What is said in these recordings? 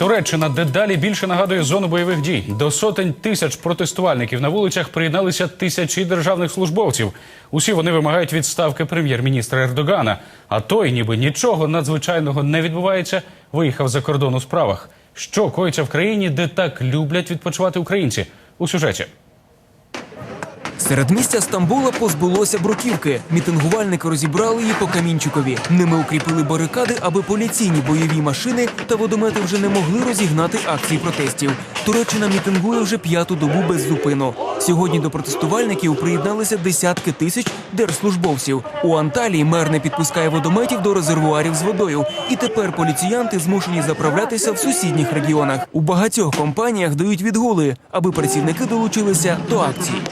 Туреччина дедалі більше нагадує зону бойових дій. До сотень тисяч протестувальників на вулицях приєдналися тисячі державних службовців. Усі вони вимагають відставки прем'єр-міністра Ердогана. А той, ніби нічого надзвичайного не відбувається, виїхав за кордон у справах. Що коїться в країні, де так люблять відпочивати українці? У сюжеті. Середмістя Стамбула позбулося бруківки. Мітингувальники розібрали її по Камінчукові. Ними укріпили барикади, аби поліційні бойові машини та водомети вже не могли розігнати акції протестів. Туреччина мітингує вже п'яту добу без зупину. Сьогодні до протестувальників приєдналися десятки тисяч держслужбовців. У Анталії мер не підпускає водометів до резервуарів з водою. І тепер поліціянти змушені заправлятися в сусідніх регіонах. У багатьох компаніях дають відгули, аби працівники долучилися до акції.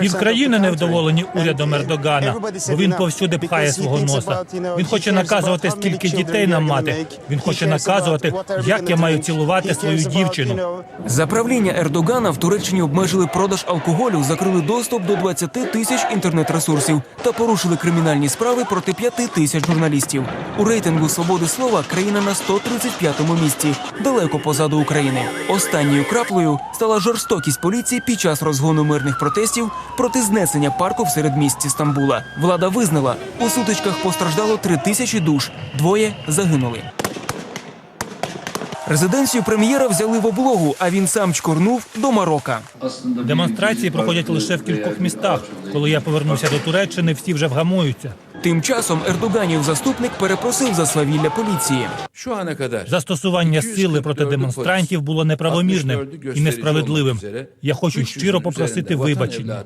Півкраїни невдоволені урядом Ердогана, бо він повсюди пхає свого носа. Він хоче наказувати, скільки дітей нам мати. Він хоче наказувати, як я маю цілувати свою дівчину. За правління Ердогана в Туреччині обмежили продаж алкоголю, закрили доступ до 20 тисяч інтернет-ресурсів та порушили кримінальні справи проти 5 тисяч журналістів. У рейтингу свободи слова країна на 135-му місці, далеко позаду України. Останньою краплею стала жорстокість поліції під час розгону мирних протестів проти знесення парку в середмісті Стамбула. Влада визнала, у сутичках постраждало 3 тисячі душ, двоє загинули. Резиденцію прем'єра взяли в облогу, а він сам чкурнув до Марока. Демонстрації проходять лише в кількох містах. Коли я повернуся до Туреччини, всі вже вгамуються. Тим часом Ердоганів заступник перепросив за свавілля поліції. Kadar Застосування сили проти демонстрантів було неправомірним і несправедливим. Я хочу щиро попросити вибачення.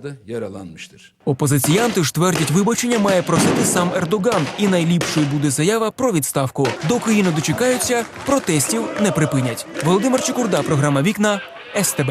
Опозиціянти ж твердять, вибачення має просити сам Ердоган, і найліпшою буде заява про відставку. Доки її не дочекаються, протестів не припинять. Володимир Чекурда, програма Вікна СТБ.